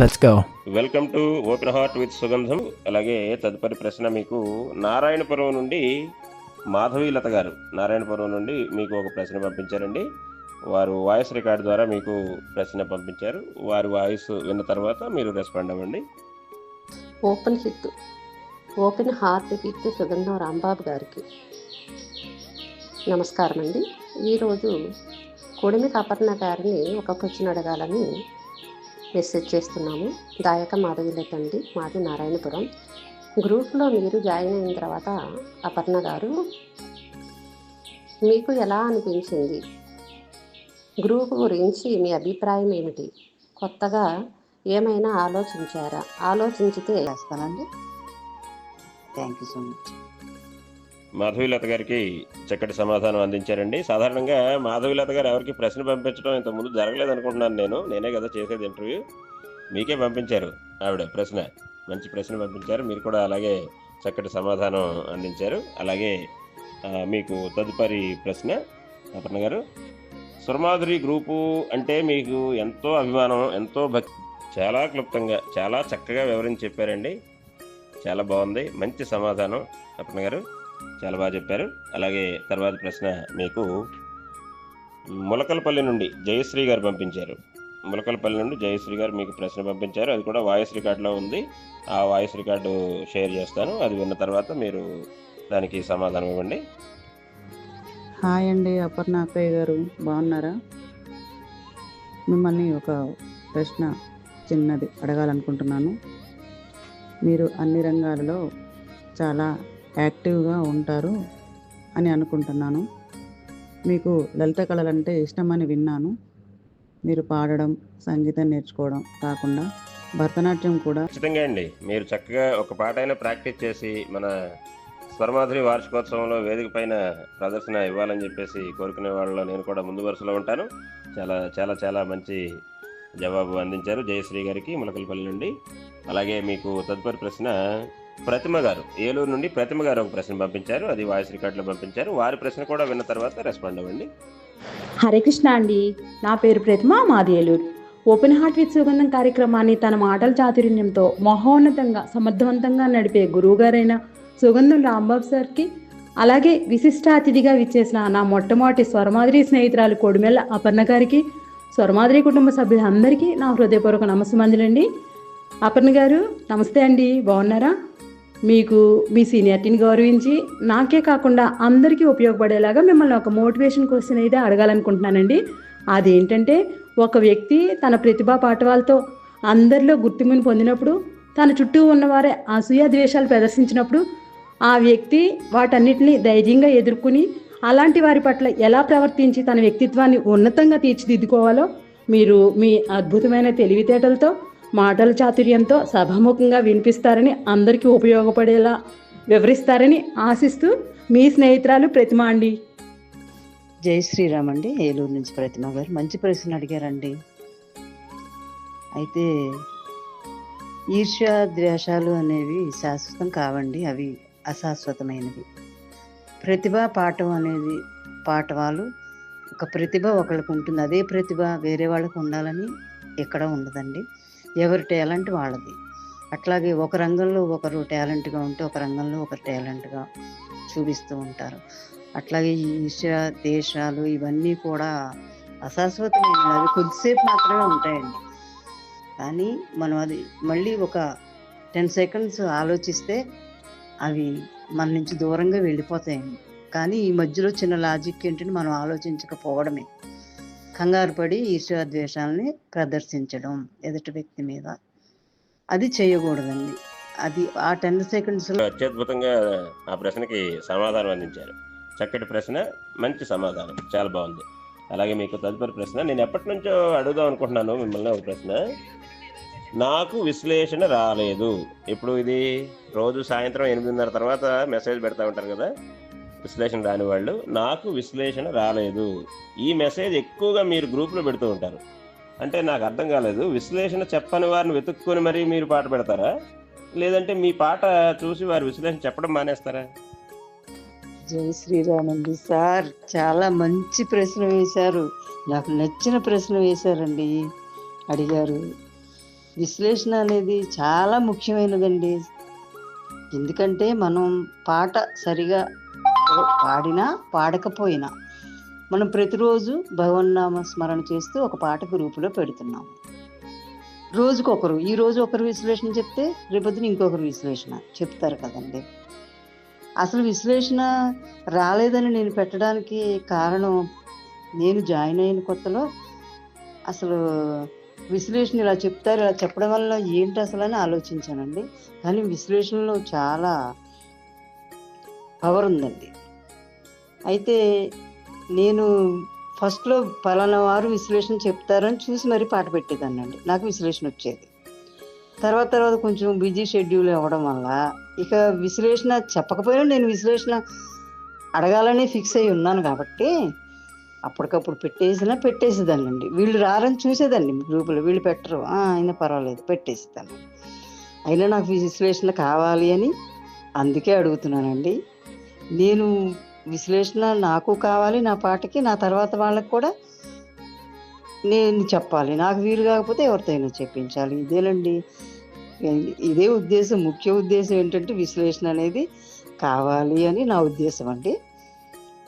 Let's go. Welcome to open heart with Sugandham అలాగే తదుపరి ప్రశ్న మీకు నారాయణపురం నుండి మాధవీలత గారు. నారాయణపురం నుండి మీకు ఒక ప్రశ్న పంపించారండి. వారు వాయిస్ రికార్డ్ ద్వారా మీకు ప్రశ్న పంపించారు. వారి వాయిస్ విన్న తర్వాత మీరు రెస్పాండ్ అవ్వండి. Open hit open heart hit Sugandham Rambabu గారికి నమస్కారం అండి ఈరోజు కొడిమి అపర్ణ గారిని ఒక క్వశ్చన్ అడగాలని మెసేజ్ చేస్తున్నాము. దాయక మాధవిలత తండ్రి మాది నారాయణపురం. గ్రూప్లో మీరు జాయిన్ అయిన తర్వాత అపర్ణ గారు మీకు ఎలా అనిపించింది? గ్రూప్ గురించి మీ అభిప్రాయం ఏమిటి? కొత్తగా ఏమైనా ఆలోచించారా? ఆలోచించితే వేస్తానండి thank you so much. Madhavilatha గారికి చక్కటి సమాధానం అందించారండి. సాధారణంగా మాధవీలత గారు ఎవరికి ప్రశ్న పంపించడం ఇంత ముందు జరగలేదు అనుకుంటున్నాను నేను. నేనే కదా చేసేది ఇంటర్వ్యూ మీకే పంపించారు ఆవిడ ప్రశ్న. మంచి ప్రశ్న పంపించారు. మీరు కూడా అలాగే చక్కటి సమాధానం అందించారు. అలాగే మీకు తదుపరి ప్రశ్న అపర్ణ గారు. సురమాధురి గ్రూపు అంటే మీకు ఎంతో అభిమానం ఎంతో భక్తి చాలా క్లుప్తంగా చాలా చక్కగా వివరించి చెప్పారండి. చాలా బాగుంది. మంచి సమాధానం అపర్ణ గారు. చాలా బాగా చెప్పారు. అలాగే తర్వాత ప్రశ్న మీకు ములకలపల్లి నుండి జయశ్రీ గారు పంపించారు. ములకలపల్లి నుండి జయశ్రీ గారు మీకు ప్రశ్న పంపించారు. అది కూడా వాయిస్ రికార్డులో ఉంది. ఆ వాయిస్ రికార్డు షేర్ చేస్తాను. అది విన్న తర్వాత మీరు దానికి సమాధానం ఇవ్వండి. హాయ్ అండి అపర్ణ అక్కయ్య గారు. బాగున్నారా? మిమ్మల్ని ఒక ప్రశ్న చిన్నది అడగాలనుకుంటున్నాను. మీరు అన్ని రంగాలలో చాలా యాక్టివ్గా ఉంటారు అని అనుకుంటున్నాను. మీకు లలిత కళలంటే ఇష్టమని విన్నాను. మీరు పాడడం సంగీతం నేర్చుకోవడం కాకుండా భరతనాట్యం కూడా ఖచ్చితంగా అండి. మీరు చక్కగా ఒక పాట అయినా ప్రాక్టీస్ చేసి మన స్వర్మాధురి వార్షికోత్సవంలో వేదిక పైన ప్రదర్శన ఇవ్వాలని చెప్పేసి కోరుకునే వాళ్ళలో నేను కూడా ముందు వరుసలో ఉంటాను. చాలా చాలా చాలా మంచి జవాబు అందించారు జయశ్రీ గారికి ములకలపల్లి నుండి. అలాగే మీకు తదుపరి ప్రశ్న ప్రతిమ గారు. ఏలూరు నుండి ప్రతిమ గారు ఒక ప్రశ్న పంపించారు. అది వాయిస్ రికార్డులో పంపించారు. వారి ప్రశ్న కూడా విన్న తర్వాత రెస్పాండ్ అవ్వండి. హరే కృష్ణ అండి. నా పేరు ప్రతిమ మాది ఏలూరు. ఓపెన్ హార్ట్ విత్ సుగంధం కార్యక్రమాన్ని తన మాటల చాతుర్యంతో మహోన్నతంగా సమర్థవంతంగా నడిపే గురువుగారైన సుగంధం రాంబాబు సార్కి అలాగే విశిష్ట అతిథిగా విచ్చేసిన నా మొట్టమొదటి స్వరమాదిరి స్నేహితురాలు కొడిమెల్ల అపర్ణ గారికి స్వరమాదిరి కుటుంబ సభ్యులందరికీ నా హృదయపూర్వక నమస్సుమంజలండి అపర్ణ గారు నమస్తే అండి. బాగున్నారా? మీకు మీ సీనియారిటీని గౌరవించి నాకే కాకుండా అందరికీ ఉపయోగపడేలాగా మిమ్మల్ని ఒక మోటివేషన్ క్వశ్చన్ అయితే అడగాలనుకుంటున్నానండి. అదేంటంటే ఒక వ్యక్తి తన ప్రతిభా పాఠవాలతో అందరిలో గుర్తింపుని పొందినప్పుడు తన చుట్టూ ఉన్నవారే అసూయ ద్వేషాలు ప్రదర్శించినప్పుడు ఆ వ్యక్తి వాటన్నిటిని ధైర్యంగా ఎదుర్కొని అలాంటి వారి పట్ల ఎలా ప్రవర్తించి తన వ్యక్తిత్వాన్ని ఉన్నతంగా తీర్చిదిద్దుకోవాలో మీరు మీ అద్భుతమైన తెలివితేటలతో మాటల చాతుర్యంతో సభాముఖంగా వినిపిస్తారని అందరికీ ఉపయోగపడేలా వివరిస్తారని ఆశిస్తూ మీ స్నేహితురాలు ప్రతిమ అండి. జై శ్రీరామ్ అండి. ఏలూరు నుంచి ప్రతిమ గారు. మంచి ప్రశ్న అడిగారండి. అయితే ఈర్ష్యా ద్వేషాలు అనేవి శాశ్వతం కావండి. అవి అశాశ్వతమైనవి. ప్రతిభ పాఠం అనేది పాఠవాలు. ఒక ప్రతిభ ఒకళ్ళకు ఉంటుంది అదే ప్రతిభ వేరే వాళ్ళకు ఉండాలని ఎక్కడ ఉండదండి. ఎవరి టాలెంట్ వాళ్ళది. అట్లాగే ఒక రంగంలో ఒకరు టాలెంట్గా ఉంటే ఒక రంగంలో ఒకరు టాలెంట్గా చూపిస్తూ ఉంటారు. అట్లాగే ఈ దేశాలు ఇవన్నీ కూడా అశాశ్వతమైన అవి కొద్దిసేపు మాత్రమే ఉంటాయండి. కానీ మనం అది మళ్ళీ ఒక టెన్ సెకండ్స్ ఆలోచిస్తే అవి మన నుంచి దూరంగా వెళ్ళిపోతాయండి. కానీ ఈ మధ్యలో చిన్న లాజిక్ ఏంటంటే మనం ఆలోచించకపోవడమే. కంగారు పడి ఈశ్వరద్వేషాలని ప్రదర్శించడం ఎదుటి వ్యక్తి మీద. అది చేయకూడదండి. అది ఆ టెన్ సెకండ్స్లో అత్యద్భుతంగా ఆ ప్రశ్నకి సమాధానం అందించారు. చక్కటి ప్రశ్న మంచి సమాధానం. చాలా బాగుంది. అలాగే మీకు తదుపరి ప్రశ్న నేను ఎప్పటి నుంచో అడుగుదాం అనుకుంటున్నాను మిమ్మల్ని ఒక ప్రశ్న. నాకు విశ్లేషణ రాలేదు. ఇప్పుడు ఇది రోజు సాయంత్రం ఎనిమిదిన్నర తర్వాత మెసేజ్ పెడతా ఉంటారు కదా. విశ్లేషణ రాని వాళ్ళు నాకు విశ్లేషణ రాలేదు. ఈ మెసేజ్ ఎక్కువగా మీరు గ్రూప్లో పెడుతూ ఉంటారు. అంటే నాకు అర్థం కాలేదు. విశ్లేషణ చెప్పని వారిని వెతుక్కొని మరీ మీరు పాట పెడతారా? లేదంటే మీ పాట చూసి వారి విశ్లేషణ చెప్పడం మానేస్తారా? జై శ్రీరామండి సార్ చాలా మంచి ప్రశ్న వేశారు. నాకు నచ్చిన ప్రశ్న వేశారండి. అడిగారు. విశ్లేషణ అనేది చాలా ముఖ్యమైనదండి. ఎందుకంటే మనం పాట సరిగా పాడినా పాడకపోయినా మనం ప్రతిరోజు భగవన్నామ స్మరణ చేస్తూ ఒక పాట గ్రూపులో పెడుతున్నాం. రోజుకొకరు ఈ రోజు ఒకరు విశ్లేషణ చెప్తే రేపొద్దున ఇంకొకరు విశ్లేషణ చెప్తారు కదండి. అసలు విశ్లేషణ రాలేదని నేను పెట్టడానికి కారణం నేను జాయిన్ అయిన కొత్తలో అసలు విశ్లేషణ ఇలా చెప్తారు ఇలా చెప్పడం వల్ల ఏంటి అసలు అని ఆలోచించానండి. కానీ విశ్లేషణలో చాలా పవర్ ఉందండి. అయితే నేను ఫస్ట్లో పలానా వారు విశ్లేషణ చెప్తారని చూసి మరీ పాట పెట్టేదాన్నండి నాకు విశ్లేషణ వచ్చేది. తర్వాత తర్వాత కొంచెం బిజీ షెడ్యూల్ అవ్వడం వల్ల ఇక విశ్లేషణ చెప్పకపోయినా నేను విశ్లేషణ అడగాలని ఫిక్స్ అయి ఉన్నాను కాబట్టి అప్పటికప్పుడు పెట్టేసినా పెట్టేసేదాన్నండి వీళ్ళు రారని చూసేదాన్ని గ్రూపులో. వీళ్ళు పెట్టరు. అయినా పర్వాలేదు పెట్టేసేదాన్ని. అయినా నాకు విశ్లేషణ కావాలి అని అందుకే అడుగుతున్నానండి. నేను విశ్లేషణ నాకు కావాలి నా పాటకి నా తర్వాత వాళ్ళకి కూడా నేను చెప్పాలి. నాకు వీలు కాకపోతే ఎవరితో అయినా చెప్పించాలి. ఇదేనండి. ఇదే ఉద్దేశం ముఖ్య ఉద్దేశం ఏంటంటే విశ్లేషణ అనేది కావాలి అని నా ఉద్దేశం అండి.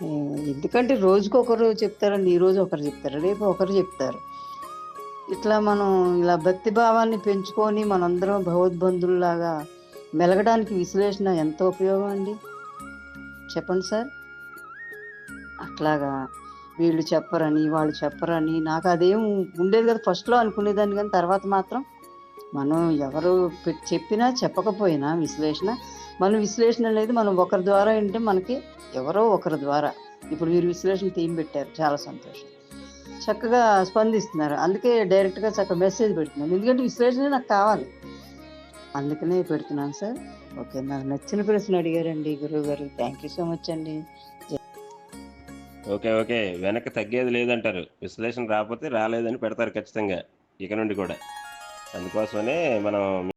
ఎందుకంటే ఎందుకంటే రోజుకొకరు చెప్తారండి ఈ రోజు ఒకరు చెప్తారు రేపు ఒకరు చెప్తారు. ఇట్లా మనం ఇలా భక్తి భావాన్ని పెంచుకొని మనందరం భగవద్బంధుల్లాగా మెలగడానికి విశ్లేషణ ఎంత ఉపయోగం అండి? చెప్పండి సార్. అట్లాగా వీళ్ళు చెప్పరని వాళ్ళు చెప్పరని. నాకు అదేం ఉండేది కదా ఫస్ట్లో అనుకునేదాన్ని కానీ తర్వాత మాత్రం మనం ఎవరు చెప్పినా చెప్పకపోయినా విశ్లేషణ మన విశ్లేషణ అనేది మనం ఒకరి ద్వారా ఏంటంటే మనకి ఎవరో ఒకరి ద్వారా. ఇప్పుడు మీరు విశ్లేషణ థీమ్ పెట్టారు చాలా సంతోషం. చక్కగా స్పందిస్తున్నారు. అందుకే డైరెక్ట్గా చక్కగా మెసేజ్ పెడుతున్నాను. ఎందుకంటే విశ్లేషణ నాకు కావాలి. అందుకనే పెడుతున్నాను సార్. ఓకే నాకు నచ్చిన ప్రశ్న అడిగారండి గురువు గారు థ్యాంక్ యూ సో మచ్ అండి. Okay okay. వెనక్కి తగ్గేది లేదంటారు. విశ్లేషణ రాకపోతే రాలేదని పెడతారు ఖచ్చితంగా. ఇక నుండి కూడా. అందుకోసమనే మనం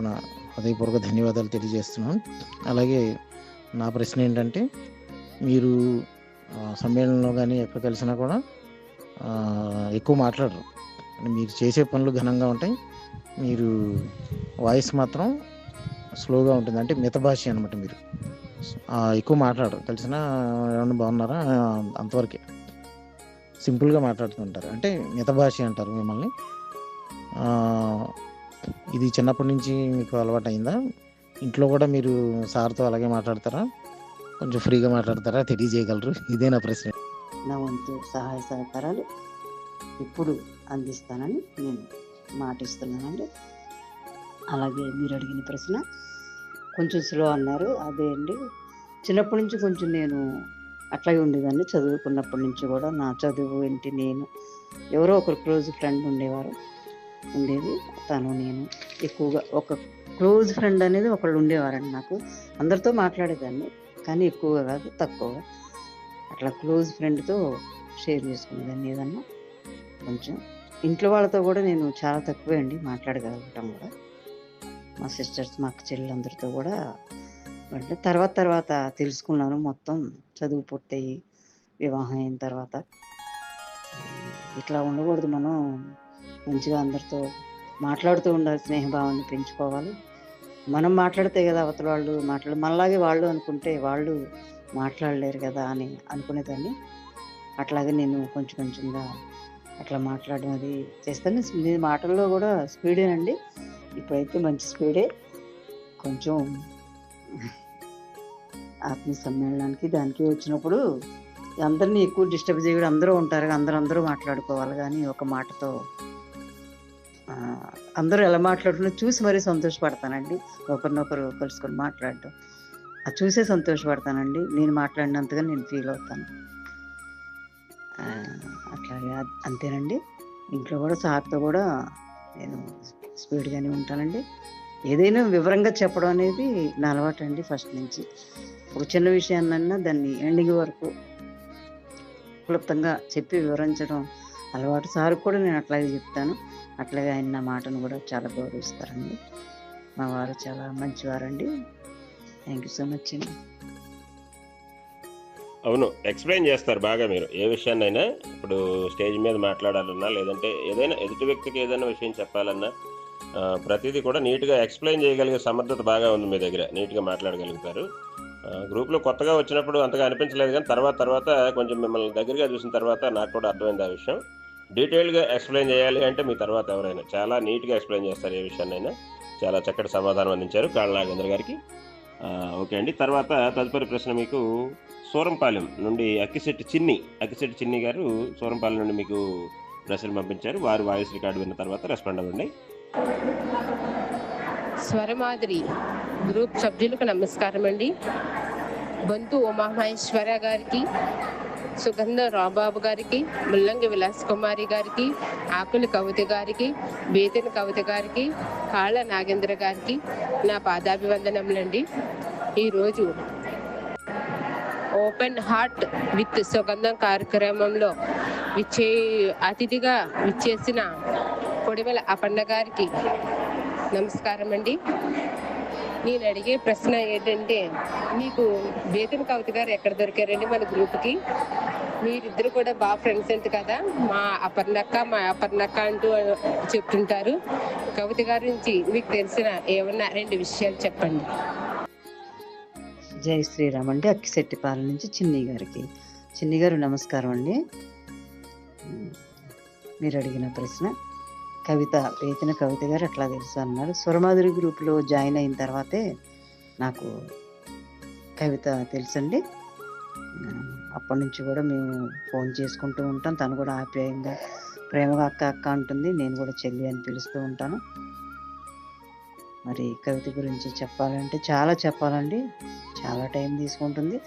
నా హృదయపూర్వక ధన్యవాదాలు తెలియజేస్తున్నాను. అలాగే నా ప్రశ్న ఏంటంటే మీరు సమ్మేళనంలో కానీ ఎక్కడ కలిసినా కూడా ఎక్కువ మాట్లాడరు. మీరు చేసే పనులు ఘనంగా ఉంటాయి. మీరు వాయిస్ మాత్రం స్లోగా ఉంటుంది. అంటే మిత భాష అనమాట మీరు. ఎక్కువ మాట్లాడరు. కలిసినా ఏమన్నా బాగున్నారా? అంతవరకే. సింపుల్గా మాట్లాడుతుంటారు అంటే మిత భాష అంటారు మిమ్మల్ని. ఇది చిన్నప్పటి నుంచి మీకు అలవాటు అయిందా ఇంట్లో కూడా మీరు సార్తో అలాగే మాట్లాడతారా? కొంచెం ఫ్రీగా మాట్లాడతారా? తెలియజేయగలరు? ఇదే నా ప్రశ్న. నా వంతు సహాయ సహకారాలు ఇప్పుడు అందిస్తానని నేను మాటిస్తున్నానండి. అలాగే మీరు అడిగిన ప్రశ్న కొంచెం స్లో అన్నారు. అదే అండి. చిన్నప్పటి నుంచి కొంచెం నేను అట్లాగే ఉండేదాన్ని. చదువుకున్నప్పటి నుంచి కూడా నా చదువు ఏంటి నేను ఎవరో ఒకరు క్లోజ్ ఫ్రెండ్ ఉండేవారు. ఉండేది. తను నేను ఎక్కువగా ఒక క్లోజ్ ఫ్రెండ్ అనేది ఒకళ్ళు ఉండేవారండి నాకు. అందరితో మాట్లాడేదాన్ని కానీ ఎక్కువగా కాదు తక్కువగా. అట్లా క్లోజ్ ఫ్రెండ్తో షేర్ చేసుకునేదాన్ని ఏదన్నా. కొంచెం ఇంట్లో వాళ్ళతో కూడా నేను చాలా తక్కువే అండి మాట్లాడగలగటం కూడా. మా సిస్టర్స్ మా అక్క చెల్లెలందరితో కూడా అంటే తర్వాత తర్వాత తెలుసుకున్నాను. మొత్తం చదువు పూర్తయి వివాహం అయిన తర్వాత. ఇట్లా ఉండకూడదు మనం మంచిగా అందరితో మాట్లాడుతూ ఉండాలి స్నేహభావాన్ని పెంచుకోవాలి. మనం మాట్లాడితే కదా అవతల వాళ్ళు మాట్లాడు మనలాగే వాళ్ళు అనుకుంటే వాళ్ళు మాట్లాడలేరు కదా అని అనుకునేదాన్ని. అట్లాగే నేను కొంచెం కొంచెంగా అట్లా మాట్లాడడం అది చేస్తాను. నేను మాటల్లో కూడా స్పీడేనండి ఇప్పుడైతే మంచి స్పీడే. కొంచెం ఆత్మీయ సమ్మేళనానికి దానికి వచ్చినప్పుడు అందరినీ ఎక్కువ డిస్టర్బ్ చేయడం అందరూ ఉంటారు అందరూ అందరూ మాట్లాడుకోవాలి కానీ ఒక మాటతో అందరూ ఎలా మాట్లాడుతున్నా చూసి మరీ సంతోషపడతానండి. ఒకరినొకరు కలుసుకొని మాట్లాడటం. అది చూసే సంతోషపడతానండి. నేను మాట్లాడినంతగా నేను ఫీల్ అవుతాను. అట్లాగే అంతేనండి. ఇంట్లో కూడా సార్తో కూడా నేను స్పీడ్గానే ఉంటానండి. ఏదైనా వివరంగా చెప్పడం అనేది నా అలవాటు అండి ఫస్ట్ నుంచి. ఒక చిన్న విషయాన్నన్నా దాన్ని ఎండింగ్ వరకు క్లుప్తంగా చెప్పి వివరించడం అలవాటు. సార్ కూడా నేను అట్లాగే చెప్తాను. అట్లాగే ఆయన నా మాటను కూడా చాలా గౌరవిస్తారండి. మా వారు చాలా మంచివారండి. థ్యాంక్ యూ సో మచ్ అండి. అవును ఎక్స్ప్లెయిన్ చేస్తారు బాగా మీరు. ఏ విషయాన్నైనా ఇప్పుడు స్టేజ్ మీద మాట్లాడాలన్నా లేదంటే ఏదైనా ఎదుటి వ్యక్తికి ఏదైనా విషయం చెప్పాలన్నా ప్రతిదీ కూడా నీట్గా ఎక్స్ప్లెయిన్ చేయగలిగే సమర్థత బాగా ఉంది మీ దగ్గర. నీట్గా మాట్లాడగలుగుతారు. గ్రూప్లో కొత్తగా వచ్చినప్పుడు అంతగా అనిపించలేదు కానీ తర్వాత తర్వాత కొంచెం మిమ్మల్ని దగ్గరగా చూసిన తర్వాత నాకు కూడా అర్థమైంది ఆ విషయం. డీటెయిల్గా ఎక్స్ప్లెయిన్ చేయాలి అంటే మీ తర్వాత ఎవరైనా చాలా నీట్గా ఎక్స్ప్లెయిన్ చేస్తారు ఏ విషయాన్నైనా. చాలా చక్కటి సమాధానం అందించారు కాళ్ళ నాగేంద్ర గారికి. ఓకే అండి. తర్వాత తదుపరి ప్రశ్న మీకు సూరంపాలెం నుండి అక్కిశెట్టి చిన్ని అక్కిశెట్టి చిన్ని గారు సూరంపాలెం నుండి మీకు ప్రశ్నలు పంపించారు. వారు వాయిస్ రికార్డు విన్న తర్వాత రెస్పాండ్ అవ్వండి. స్వరమాదిరి గ్రూప్ సభ్యులకు నమస్కారం అండి బంతు ఉమామహేశ్వర గారికి సుగంధ రాంబాబు గారికి ముల్లంగి విలాస్ కుమారి గారికి ఆకులి కవిత గారికి బేతన కవిత గారికి కాళ్ళ నాగేంద్ర గారికి నా పాదాభివందనములండి. ఈరోజు ఓపెన్ హార్ట్ విత్ సుగంధం కార్యక్రమంలో విచ్చే అతిథిగా విచ్చేసిన కొడివెల అపన్న గారికి నమస్కారం అండి నేను అడిగే ప్రశ్న ఏంటంటే మీకు బేతన్ కవిత గారు ఎక్కడ దొరికారండి మన గ్రూప్కి? మీరిద్దరు కూడా బాగా ఫ్రెండ్స్ అంట కదా? మా అపర్ణక్క మా అపర్ణక్క అంటూ చెప్తుంటారు. కవిత గారి నుంచి మీకు తెలిసిన ఏమన్నా రెండు విషయాలు చెప్పండి. జై శ్రీరామ్ అండి. అక్కిశెట్టిపాలెం నుంచి చిన్ని గారికి. చిన్ని గారు నమస్కారం అండి. మీరు అడిగిన ప్రశ్న. కవిత వేతిన కవిత గారు అట్లా తెలుసు అన్నారు. స్వరమాధురి గ్రూప్లో జాయిన్ అయిన తర్వాతే నాకు కవిత తెలుసండి. అప్పటి నుంచి కూడా మేము ఫోన్ చేసుకుంటూ ఉంటాం. తను కూడా ఆప్యాయంగా ప్రేమగా అక్క అక్క అంటుంది. నేను కూడా చెల్లి అని పిలుస్తూ ఉంటాను. మరి కవిత గురించి చెప్పాలంటే చాలా చెప్పాలండి. చాలా టైం తీసుకుంటుంది.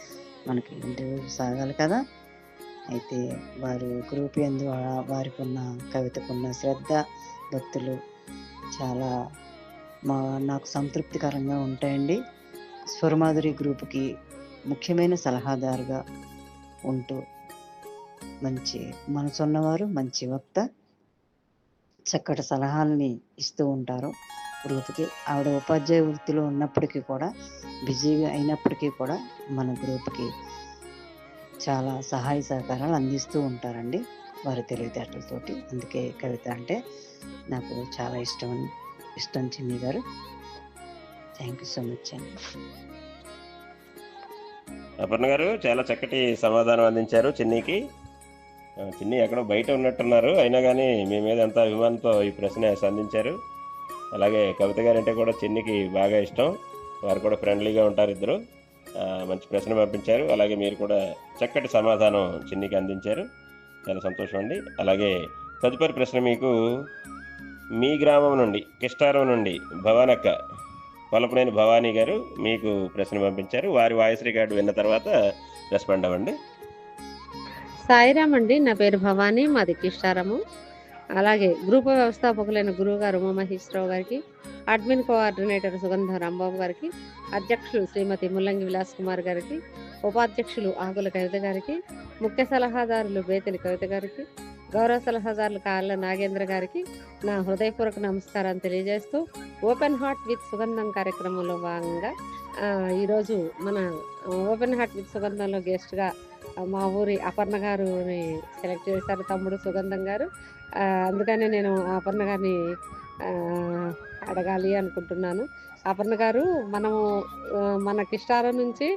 మనకి ఇంటర్వ్యూ సాగాలి కదా. అయితే వారు గ్రూప్ ఎందు వారికి ఉన్న కవితకున్న శ్రద్ధ భక్తులు చాలా మా నాకు సంతృప్తికరంగా ఉంటాయండి. స్వరమాధురి గ్రూప్కి ముఖ్యమైన సలహాదారుగా ఉంటూ మంచి మనసున్నవారు మంచి వక్త చక్కటి సలహాలని ఇస్తూ ఉంటారు. గ్రూప్కి ఆవిడ ఉపాధ్యాయ వృత్తిలో ఉన్నప్పటికీ కూడా బిజీగా అయినప్పటికీ కూడా మన గ్రూప్కి చాలా సహాయ సహకారాలు అందిస్తూ ఉంటారండి వారి తెలివితేటలతోటి. అందుకే కవిత అంటే నాకు చాలా ఇష్టం ఇష్టం చిన్ని గారు. థ్యాంక్ యూ సో మచ్ అండి. అపర్ణ గారు చాలా చక్కటి సమాధానం అందించారు చిన్నీకి. చిన్ని ఎక్కడో బయట ఉన్నట్టున్నారు. అయినా కానీ మీ మీద ఎంత అభిమానంతో ఈ ప్రశ్న సంధించారు. అలాగే కవిత గారు అంటే కూడా చిన్నికి బాగా ఇష్టం. వారు కూడా ఫ్రెండ్లీగా ఉంటారు ఇద్దరు. మంచి ప్రశ్న పంపించారు. అలాగే మీరు కూడా చక్కటి సమాధానం చిన్నికి అందించారు. చాలా సంతోషం అండి. అలాగే తదుపరి ప్రశ్న మీకు మీ గ్రామం నుండి కిష్టారం నుండి భవానక్క పొలపనేని భవానీ గారు మీకు ప్రశ్న పంపించారు. వారి వాయిస్ రికార్డు విన్న తర్వాత రెస్పాండ్ అవ్వండి. సాయిరామ్ అండి నా పేరు భవానీ మాది కిష్టారము. అలాగే గ్రూప్ వ్యవస్థాపకులైన గురువుగారు ఉమామహేశ్వరరావు గారికి అడ్మిన్ కోఆర్డినేటర్ సుగంధ రాంబాబు గారికి అధ్యక్షులు శ్రీమతి ముల్లంగి విలాస్ కుమార్ గారికి ఉపాధ్యక్షులు ఆకుల కవిత గారికి ముఖ్య సలహాదారులు బేతలి కవిత గారికి గౌరవ సలహాదారులు కాళ్ళ నాగేంద్ర గారికి నా హృదయపూర్వక నమస్కారం తెలియజేస్తూ ఓపెన్ హార్ట్ విత్ సుగంధం కార్యక్రమంలో భాగంగా ఈరోజు మన ఓపెన్ హార్ట్ విత్ సుగంధంలో గెస్ట్గా మా ఊరి అపర్ణ గారుని సెలెక్ట్ చేశారు తమ్ముడు సుగంధం గారు. అందుకనే నేను అపర్ణ గారిని అడగాలి అనుకుంటున్నాను. అపర్ణ గారు మనము మన కిష్టార నుంచి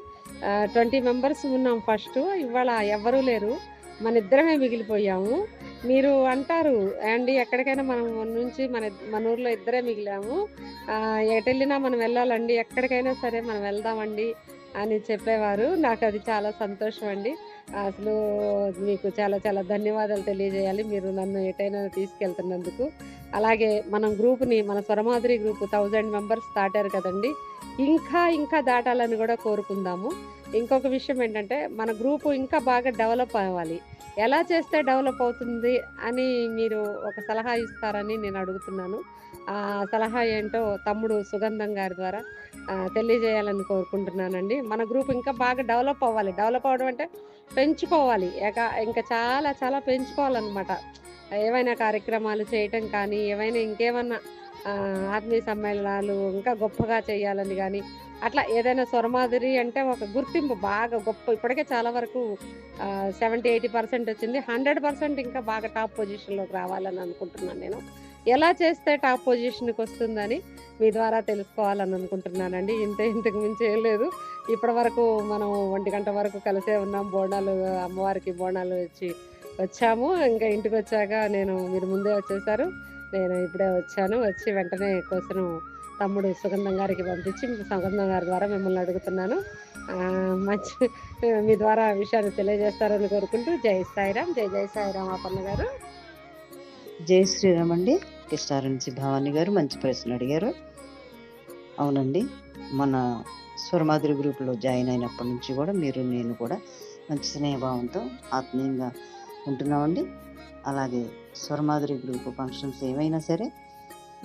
ట్వంటీ మెంబర్స్ ఉన్నాం ఫస్ట్. ఇవాళ ఎవ్వరూ లేరు. మన ఇద్దరమే మిగిలిపోయాము. మీరు అంటారు అండి ఎక్కడికైనా మనం నుంచి మన మన ఊర్లో ఇద్దరే మిగిలాము. ఎటెళ్ళినా ఎటు వెళ్ళినా మనం వెళ్ళాలండి. ఎక్కడికైనా సరే మనం వెళ్దామండి అని చెప్పేవారు. నాకు అది చాలా సంతోషం అండి అసలు మీకు చాలా చాలా ధన్యవాదాలు తెలియజేయాలి. మీరు నన్ను ఎటైనా తీసుకెళ్తున్నందుకు. అలాగే మనం గ్రూప్ని మన స్వరమాధురి గ్రూప్ థౌజండ్ మెంబర్స్ దాటారు కదండి. ఇంకా ఇంకా దాటాలని కూడా కోరుకుందాము. ఇంకొక విషయం ఏంటంటే మన గ్రూపు ఇంకా బాగా డెవలప్ అవ్వాలి. ఎలా చేస్తే డెవలప్ అవుతుంది అని మీరు ఒక సలహా ఇస్తారని నేను అడుగుతున్నాను. ఆ సలహా ఏంటో తమ్ముడు సుగంధం గారి ద్వారా తెలియజేయాలని కోరుకుంటున్నానండి. మన గ్రూప్ ఇంకా బాగా డెవలప్ అవ్వాలి. డెవలప్ అవ్వడం అంటే పెంచుకోవాలి. ఇంకా చాలా చాలా పెంచుకోవాలన్నమాట. ఏవైనా కార్యక్రమాలు చేయటం కానీ ఏవైనా ఇంకేమన్నా ఆత్మీయ సమ్మేళనాలు ఇంకా గొప్పగా చేయాలని కానీ అట్లా ఏదైనా స్వరమాధురి అంటే ఒక గుర్తింపు బాగా గొప్ప ఇప్పటికే చాలా వరకు సెవెంటీ ఎయిటీ పర్సెంట్ వచ్చింది. హండ్రెడ్ పర్సెంట్ ఇంకా బాగా టాప్ పొజిషన్లోకి రావాలని అనుకుంటున్నాను నేను. ఎలా చేస్తే టాప్ పొజిషన్కి వస్తుందని మీ ద్వారా తెలుసుకోవాలని అనుకుంటున్నానండి. ఇంత ఇంతకు మించి ఏం లేదు. ఇప్పటి వరకు మనం ఒంటి గంట వరకు కలిసే ఉన్నాం. బోనాలు అమ్మవారికి బోనాలు వచ్చి వచ్చాము. ఇంకా ఇంటికి వచ్చాక నేను మీరు ముందే వచ్చేసారు. నేను ఇప్పుడే వచ్చాను. వచ్చి వెంటనే కోసం తమ్ముడు సుగంధం గారికి పంపించి సుగంధం గారి ద్వారా మిమ్మల్ని అడుగుతున్నాను. మంచి మీ ద్వారా ఆ విషయాన్ని తెలియజేస్తారని కోరుకుంటూ జై సాయిరామ్ జై జై సాయిరామ్ అపర్ణ గారు. జై శ్రీరామ్ అండి. కిస్టార్ నుంచి భవానీ గారు మంచి ప్రశ్న అడిగారు. అవునండి మన స్వరమాధురి గ్రూప్లో జాయిన్ అయినప్పటి నుంచి కూడా మీరు నేను కూడా మంచి స్నేహభావంతో ఆత్మీయంగా ఉంటున్నామండి. అలాగే స్వరమాధురి గ్రూప్ ఫంక్షన్స్ ఏమైనా సరే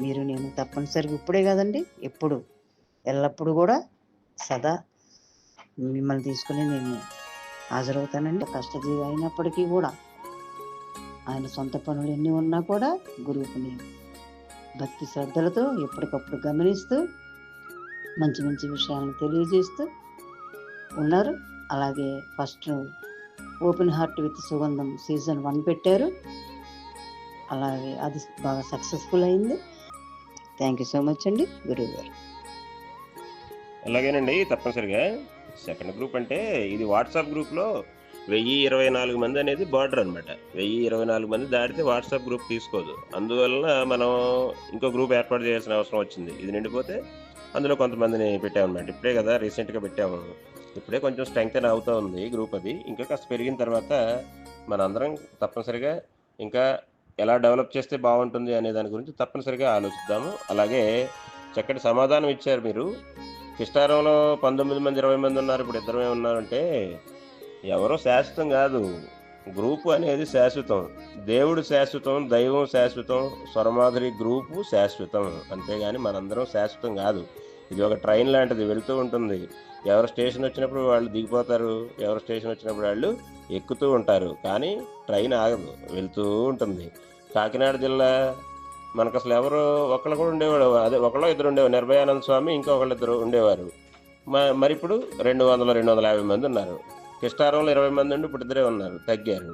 మీరు నేను తప్పనిసరిగా ఇప్పుడే కదండి ఎప్పుడు ఎల్లప్పుడూ కూడా సదా మిమ్మల్ని తీసుకుని నేను హాజరవుతానండి. కష్టజీవి అయినప్పటికీ కూడా ఆయన సొంత పనులు ఎన్ని ఉన్నా కూడా గురువుకునే భక్తి శ్రద్ధలతో ఎప్పటికప్పుడు గమనిస్తూ మంచి మంచి విషయాలను తెలియజేస్తూ ఉన్నారు. అలాగే first open heart with Sugandham season one పెట్టారు. అలాగే అది బాగా సక్సెస్ఫుల్ అయింది. థ్యాంక్ యూ సో మచ్ అండి గురువు గారు అలాగేనండి తప్పనిసరిగా సెకండ్ గ్రూప్ అంటే ఇది వాట్సాప్ గ్రూప్లో వెయ్యి ఇరవై నాలుగు మంది అనేది బార్డర్ అనమాట వెయ్యి ఇరవై నాలుగు మంది దాటితే వాట్సాప్ గ్రూప్ తీసుకోదు. అందువలన మనం ఇంకో గ్రూప్ ఏర్పాటు చేయాల్సిన అవసరం వచ్చింది. ఇది నిండిపోతే అందులో కొంతమందిని పెట్టామన్నమాట. ఇప్పుడే కదా రీసెంట్గా పెట్టాము. ఇప్పుడే కొంచెం స్ట్రెంగ్త్ అవుతూ ఉంది గ్రూప్ అది. ఇంకా కాస్త పెరిగిన తర్వాత మనందరం తప్పనిసరిగా ఇంకా ఎలా డెవలప్ చేస్తే బాగుంటుంది అనే దాని గురించి తప్పనిసరిగా ఆలోచిద్దాము. అలాగే చక్కటి సమాధానం ఇచ్చారు మీరు. కిష్టారంలో పంతొమ్మిది మంది ఇరవై మంది ఉన్నారు. ఇప్పుడు ఇద్దరమే ఉన్నారంటే ఎవరో శాశ్వతం కాదు. గ్రూపు అనేది శాశ్వతం. దేవుడు శాశ్వతం దైవం శాశ్వతం స్వరమాధురి గ్రూపు శాశ్వతం. అంతేగాని మనందరం శాశ్వతం కాదు. ఇది ఒక ట్రైన్ లాంటిది వెళుతూ ఉంటుంది. ఎవరు స్టేషన్ వచ్చినప్పుడు వాళ్ళు దిగిపోతారు ఎవరు స్టేషన్ వచ్చినప్పుడు వాళ్ళు ఎక్కుతూ ఉంటారు. కానీ ట్రైన్ ఆగదు వెళ్తూ ఉంటుంది. కాకినాడ జిల్లా మనకు అసలు ఎవరు ఒకళ్ళు కూడా ఉండేవాడు అదే ఒకళ్ళు ఇద్దరు ఉండేవారు. నిర్భయానంద స్వామి ఇంకొకళ్ళు ఇద్దరు ఉండేవారు. మ- మరి ఇప్పుడు రెండు వందల రెండు వందల యాభై మంది ఉన్నారు. కిష్టారంలో ఇరవై మంది ఉండి ఇప్పుడు ఇద్దరే ఉన్నారు తగ్గారు.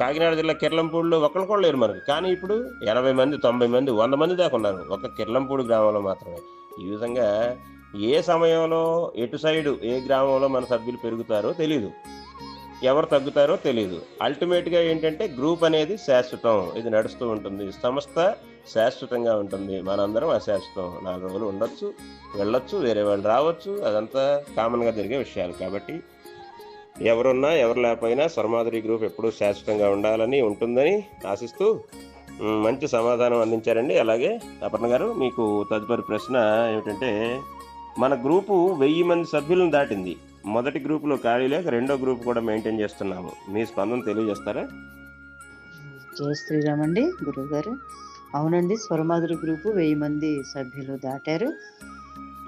కాకినాడ జిల్లా కిర్లంపూడిలో ఒకళ్ళు కూడా లేరు మనకి కానీ ఇప్పుడు ఎనభై మంది తొంభై మంది వంద మంది దాకా ఉన్నారు. ఒక కిర్లంపూడి గ్రామంలో మాత్రమే. ఈ విధంగా ఏ సమయంలో ఎటు సైడు ఏ గ్రామంలో మన సభ్యులు పెరుగుతారో తెలియదు ఎవరు తగ్గుతారో తెలియదు అల్టిమేట్గా ఏంటంటే గ్రూప్ అనేది శాశ్వతం. ఇది నడుస్తూ ఉంటుంది. సంస్థ శాశ్వతంగా ఉంటుంది. మనందరం అశాశ్వతం. నాలుగు రోజులు ఉండొచ్చు వెళ్ళొచ్చు వేరే వాళ్ళు రావచ్చు. అదంతా కామన్గా జరిగే విషయాలు. కాబట్టి ఎవరున్నా ఎవరు లేకపోయినా స్వర్మాధురి గ్రూప్ ఎప్పుడూ శాశ్వతంగా ఉండాలని ఉంటుందని ఆశిస్తూ మంచి సమాధానం అందించారండి. అలాగే అపర్ణ గారు మీకు తదుపరి ప్రశ్న ఏమిటంటే మన గ్రూపు వెయ్యి మంది సభ్యులను దాటింది. మొదటి గ్రూపులో ఖాళీ లేక రెండో గ్రూప్ కూడా మెయింటైన్ చేస్తున్నాము. మీ స్పందన తెలియజేస్తారా? జయ శ్రీరామ్ అండి గురువు గారు అవునండి స్వరమాధురి గ్రూపు వెయ్యి మంది సభ్యులు దాటారు.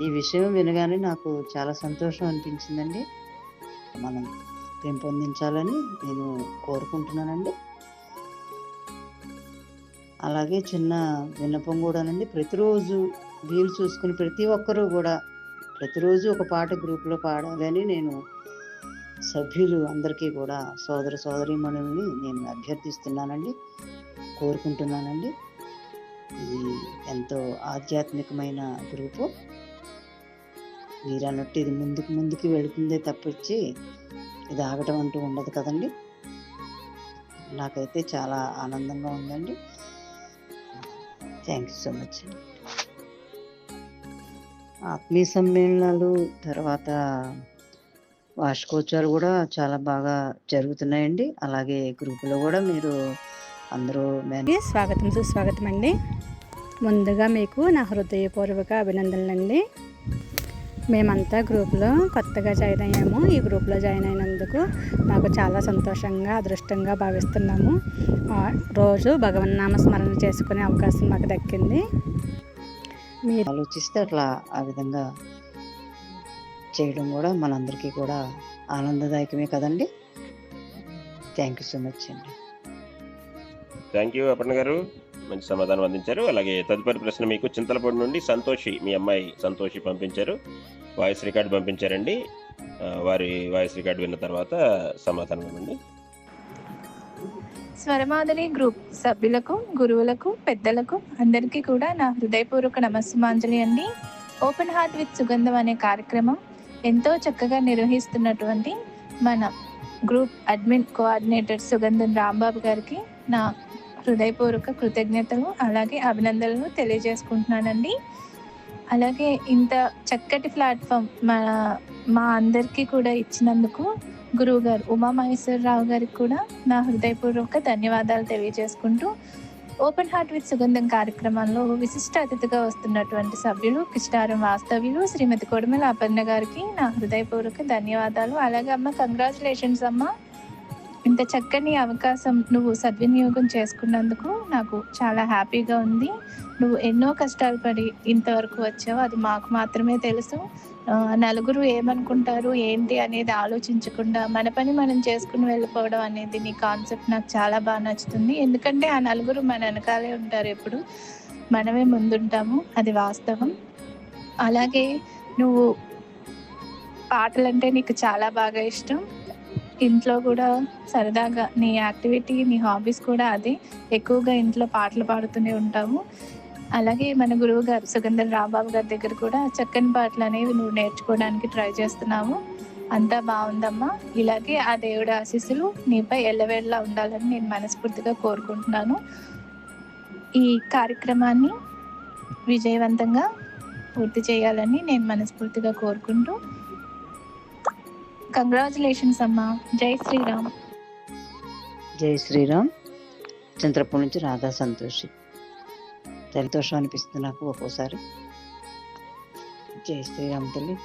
ఈ విషయం వినగానే నాకు చాలా సంతోషం అనిపించిందండి. మనం పెంపొందించాలని నేను కోరుకుంటున్నానండి. అలాగే చిన్న విన్నపం కూడానండి ప్రతిరోజు వీలు చూసుకుని ప్రతి ఒక్కరూ కూడా ప్రతిరోజు ఒక పాట గ్రూప్లో పాడాలని నేను సభ్యులు అందరికీ కూడా సోదర సోదరీమణుల్ని నేను అభ్యర్థిస్తున్నానండి కోరుకుంటున్నానండి. ఇది ఎంతో ఆధ్యాత్మికమైన గ్రూపు. మీరు అన్నట్టు ఇది ముందుకు ముందుకు వెళుతుందే తప్పించి ఇది ఆగటం అంటూ ఉండదు కదండి. నాకైతే చాలా ఆనందంగా ఉందండి. థ్యాంక్ యూ సో మచ్ అండి. ఆత్మీయ సమ్మేళనాలు తర్వాత వార్షికోత్సవాలు కూడా చాలా బాగా జరుగుతున్నాయండి. అలాగే గ్రూపులో కూడా మీరు అందరూ స్వాగతం సుస్వాగతం అండి. ముందుగా మీకు నా హృదయపూర్వక అభినందనలండి. మేమంతా గ్రూప్లో కొత్తగా జాయిన్ అయ్యాము. ఈ గ్రూప్లో జాయిన్ అయినందుకు నాకు చాలా సంతోషంగా అదృష్టంగా భావిస్తున్నాము. ఆ, రోజు భగవన్నామ స్మరణ చేసుకునే అవకాశం మాకు దక్కింది. మీరు ఆలోచిస్తే అట్లా ఆ విధంగా చేయడం కూడా మనందరికీ కూడా ఆనందదాయకమే కదండి. థ్యాంక్ యూ సో మచ్ అండి. థ్యాంక్ యూ అపర్ణ గారు. మంచి సమాధానం అందించారు. అలాగే తదుపరి ప్రశ్న మీకు చింతలపూడి నుండి సంతోషి మీ అమ్మాయి సంతోషి పంపించారు. వాయిస్ రికార్డు పంపించారండి. వారి వాయిస్ రికార్డు విన్న తర్వాత సమాధానం ఇవ్వండి. స్వరమాధురి గ్రూప్ సభ్యులకు గురువులకు పెద్దలకు అందరికీ కూడా నా హృదయపూర్వక నమస్సుమాంజలి అండి. ఓపెన్ హార్ట్ విత్ సుగంధం అనే కార్యక్రమం ఎంతో చక్కగా నిర్వహిస్తున్నటువంటి మన గ్రూప్ అడ్మిన్ కోఆర్డినేటర్ సుగంధం రాంబాబు గారికి నా హృదయపూర్వక కృతజ్ఞతలు అలాగే అభినందనలు తెలియజేసుకుంటున్నానండి. అలాగే ఇంత చక్కటి ప్లాట్ఫామ్ మా మా అందరికీ కూడా ఇచ్చినందుకు గురువు గారు ఉమామహేశ్వరరావు గారికి కూడా నా హృదయపూర్వక ధన్యవాదాలు తెలియజేసుకుంటూ ఓపెన్ హార్ట్ విత్ సుగంధం కార్యక్రమంలో విశిష్ట అతిథిగా వస్తున్నటువంటి సభ్యులు కిష్టారం వాస్తవ్యులు శ్రీమతి కొడుమల అపర్ణ గారికి నా హృదయపూర్వక ధన్యవాదాలు. అలాగే అమ్మ కంగ్రాచులేషన్స్ అమ్మ. ఇంత చక్కని అవకాశం నువ్వు సద్వినియోగం చేసుకున్నందుకు నాకు చాలా హ్యాపీగా ఉంది. నువ్వు ఎన్నో కష్టాలు పడి ఇంతవరకు వచ్చావు. అది మాకు మాత్రమే తెలుసు. నలుగురు ఏమనుకుంటారు ఏంటి అనేది ఆలోచించకుండా మన పని మనం చేసుకుని వెళ్ళిపోవడం అనేది నీ కాన్సెప్ట్ నాకు చాలా బాగా నచ్చుతుంది. ఎందుకంటే ఆ నలుగురు మన వెనకాలే ఉంటారు ఎప్పుడు. మనమే ముందుంటాము. అది వాస్తవం. అలాగే నువ్వు పాటలంటే నీకు చాలా బాగా ఇష్టం. ఇంట్లో కూడా సరదాగా నీ యాక్టివిటీ నీ హాబీస్ కూడా అదే. ఎక్కువగా ఇంట్లో పాటలు పాడుతూనే ఉంటాము. అలాగే మన గురువు గారు సుగంధర్ రాంబాబు గారి దగ్గర కూడా చక్కని పాటలు అనేవి నువ్వు నేర్చుకోవడానికి ట్రై చేస్తున్నావు. అంతా బాగుందమ్మా. ఇలాగే ఆ దేవుడి ఆశీస్సులు నీపై ఎల్లవేళ్ళలా ఉండాలని నేను మనస్ఫూర్తిగా కోరుకుంటున్నాను. ఈ కార్యక్రమాన్ని విజయవంతంగా పూర్తి చేయాలని నేను మనస్ఫూర్తిగా కోరుకుంటూ కంగ్రాచులేషన్స్ అమ్మా. జై శ్రీరామ్. జై శ్రీరామ్. చంద్రపూర్ నుంచి రాధా సంతోషి. సంతోషం అనిపిస్తుంది నాకు ఒక్కోసారి. జై శ్రీరామ్ తల్లి.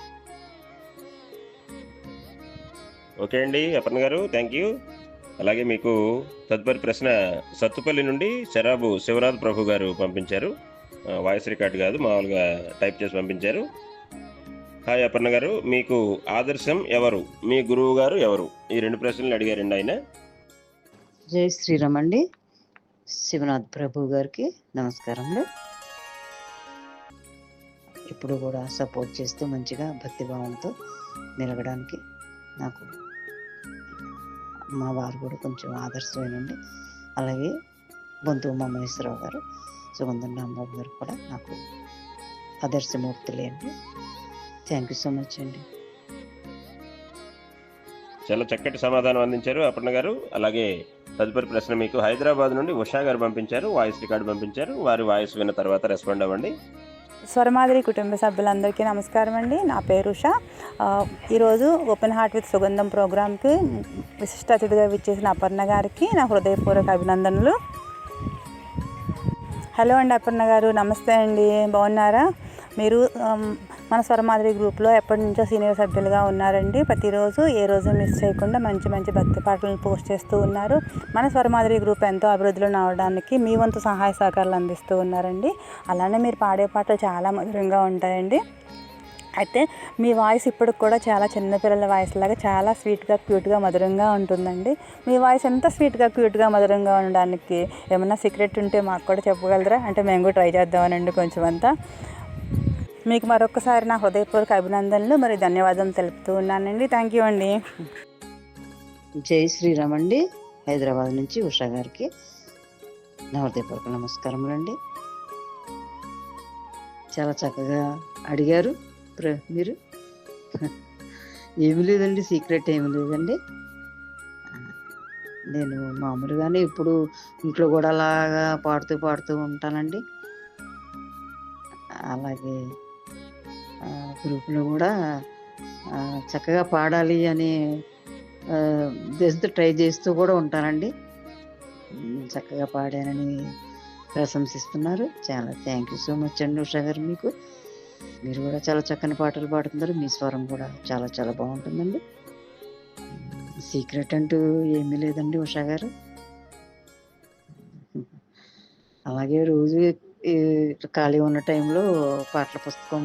ఓకే అండి అపర్ణ గారు థ్యాంక్ యూ అలాగే మీకు తదుపరి ప్రశ్న సత్తుపల్లి నుండి శరాబు శివనాథ్ ప్రభు గారు పంపించారు. వాయిస్ రికార్డ్ కాదు మామూలుగా టైప్ చేసి పంపించారు. హాయ్ అపర్ణ గారు మీకు ఆదర్శం ఎవరు? మీ గురువు గారు ఎవరు? ఈ రెండు ప్రశ్నలు అడిగారండి ఆయన. జై శ్రీరామ్ అండి. శివనాథ్ ప్రభు గారికి నమస్కారములు. ఇప్పుడు కూడా సపోర్ట్ చేస్తూ మంచిగా భక్తిభావంతో నిలవడానికి నాకు మా వారు కూడా కొంచెం ఆదర్శమేనండి. అలాగే బొంతు ఉమామహేశ్వరరావు గారు సుగంధం రాంబాబు గారు కూడా నాకు ఆదర్శమూర్తులే అండి. థ్యాంక్ యూ సో మచ్ అండి. చాలా చక్కటి సమాధానం అందించారు అపర్ణ గారు. అలాగే తదుపరి ప్రశ్న మీకు హైదరాబాద్ నుండి ఉషా గారు పంపించారు వాయిస్ రికార్డు పంపించారు. వారి వాయిస్ విన్న తర్వాత రెస్పాండ్ అవ్వండి. స్వరమాదిరి కుటుంబ సభ్యులందరికీ నమస్కారం అండి. నా పేరు ఉష. ఈరోజు ఓపెన్ హార్ట్ విత్ సుగంధం ప్రోగ్రామ్కి విశిష్ట అతిథిగా విచ్చేసిన అపర్ణ గారికి నా హృదయపూర్వక అభినందనలు. హలో అండి అపర్ణ గారు. నమస్తే అండి. బాగున్నారా? మీరు మన స్వరమాదిరి గ్రూప్లో ఎప్పటి నుంచో సీనియర్ సభ్యులుగా ఉన్నారండి. ప్రతిరోజు ఏ రోజు మిస్ చేయకుండా మంచి మంచి భక్తి పాటలను పోస్ట్ చేస్తూ ఉన్నారు. మన స్వరమాదిరి గ్రూప్ ఎంతో అభివృద్ధిలో నడవడానికి మీ వంతు సహాయ సహకారాలు అందిస్తూ ఉన్నారండి. అలానే మీరు పాడే పాటలు చాలా మధురంగా ఉంటాయండి. అయితే మీ వాయిస్ ఇప్పటికి కూడా చాలా చిన్నపిల్లల వాయిస్ లాగా చాలా స్వీట్గా క్యూట్గా మధురంగా ఉంటుందండి. మీ వాయిస్ ఎంత స్వీట్గా క్యూట్గా మధురంగా ఉండడానికి ఏమన్నా సీక్రెట్ ఉంటే మాకు కూడా చెప్పగలరా? అంటే మేము కూడా ట్రై చేద్దామనండి కొంచెం అంతా మీకు మరొకసారి నా హృదయపూర్వక అభినందనలు. మరి ధన్యవాదాలు తెలుపుతూ ఉన్నానండి. థ్యాంక్ యూ అండి. జై శ్రీరామ్ అండి. హైదరాబాద్ నుంచి ఉషా గారికి నా హృదయపూర్వక నమస్కారములండి. చాలా చక్కగా అడిగారు. ప్ర- మీరు? ఏమి లేదండి సీక్రెట్ ఏమి లేదండి. నేను మామూలుగానే ఇప్పుడు ఇంట్లో కూడా అలాగా పాడుతూ పాడుతూ ఉంటానండి. అలాగే గ్రూప్లో కూడా చక్కగా పాడాలి అని ఆ, ట్రై చేస్తూ కూడా ఉంటానండి. చక్కగా పాడానని ప్రశంసిస్తున్నారు. చాలా థ్యాంక్ యూ సో మచ్ అండి ఉషా గారు మీకు. మీరు కూడా చాలా చక్కని పాటలు పాడుతున్నారు. మీ స్వరం కూడా చాలా చాలా బాగుంటుందండి. సీక్రెట్ అంటూ ఏమీ లేదండి ఉషా గారు. అలాగే రోజు ఖాళీ ఉన్న టైంలో పాటల పుస్తకం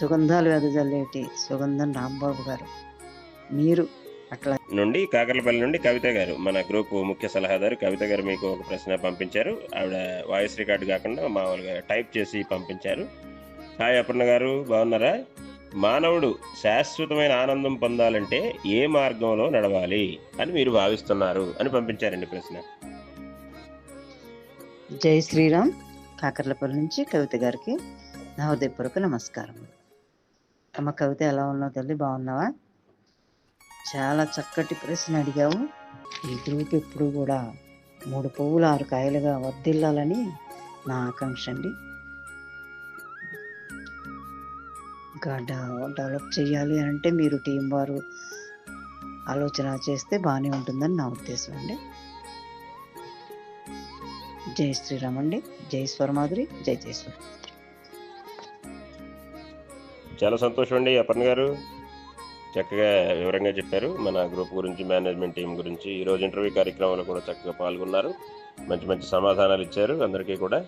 సుగంధాలు వెదజల్లేటి సుగంధం రాంబాబు గారు. మీరు అట్లా నుండి కాకరపల్లి నుండి కవిత గారు మన గ్రూప్ ముఖ్య సలహాదారు కవిత గారు మీకు ఒక ప్రశ్న పంపించారు. ఆవిడ వాయిస్ రికార్డు కాకుండా మామూలుగా టైప్ చేసి పంపించారు. హాయ్ అపర్ణ గారు బాగున్నారా? మానవుడు శాశ్వతమైన ఆనందం పొందాలంటే ఏ మార్గంలో నడవాలి అని మీరు భావిస్తున్నారు అని పంపించారండి ప్రశ్న. జై శ్రీరామ్ కాకర్లపల్లి నుంచి కవిత గారికి నా హృదయపూర్వక నమస్కారం అమ్మ కవిత ఎలా ఉన్నావు తల్లి? బాగున్నావా? చాలా చక్కటి ప్రశ్న అడిగావు. ఈ గ్రూప్ ఎప్పుడు కూడా మూడు పువ్వులు ఆరు కాయలుగా వర్దిల్లాలని నా ఆకాంక్ష అండి. ఇంకా డెవలప్ చేయాలి అని అంటే మీరు టీం వారు ఆలోచన చేస్తే బాగానే ఉంటుందని నా ఉద్దేశం అండి. జై శ్రీరామ్ అండి. జై స్వరమాధురి. జై జై చాలా సంతోషం అండి అపర్ణ గారు. చక్కగా వివరంగా చెప్పారు. మన గ్రూప్ గురించి మేనేజ్మెంట్ టీం గురించి ఈరోజు ఇంటర్వ్యూ కార్యక్రమంలో కూడా చక్కగా పాల్గొన్నారు. మంచి మంచి సమాధానాలు ఇచ్చారు అందరికీ కూడా.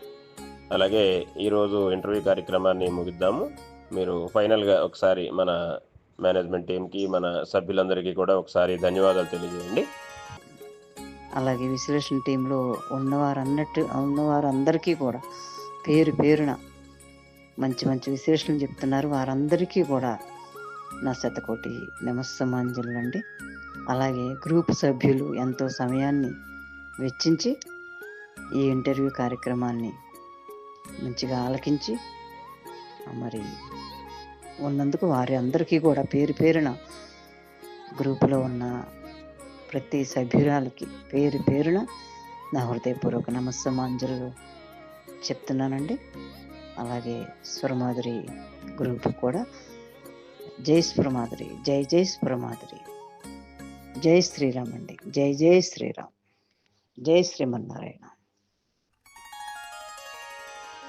అలాగే ఈరోజు ఇంటర్వ్యూ కార్యక్రమాన్ని ముగిద్దాము. మీరు ఫైనల్గా ఒకసారి మన మేనేజ్మెంట్ టీంకి మన సభ్యులందరికీ కూడా ఒకసారి ధన్యవాదాలు తెలియజేయండి. అలాగే విశ్లేషణ టీంలో ఉన్నవారన్నట్టు ఉన్నవారందరికీ కూడా పేరు పేరున మంచి మంచి విశేషాలు చెప్తున్నారు. వారందరికీ కూడా నా శతకోటి నమస్సమాంజలు అండి అలాగే గ్రూప్ సభ్యులు ఎంతో సమయాన్ని వెచ్చించి ఈ ఇంటర్వ్యూ కార్యక్రమాన్ని మంచిగా ఆలకించి మరి ఉన్నందుకు వారి అందరికీ కూడా పేరు పేరున గ్రూపులో ఉన్న ప్రతి సభ్యురాలకి పేరు పేరున నా హృదయపూర్వక నమస్సమాంజలు చెప్తున్నానండి. అలాగే స్వరమాధురి గ్రూప్ కూడా. జై స్వరమాధురి జై జై స్వరమాధురి జై శ్రీరామ్ అండి. జై జై శ్రీరామ్. జై శ్రీమన్నారాయణ.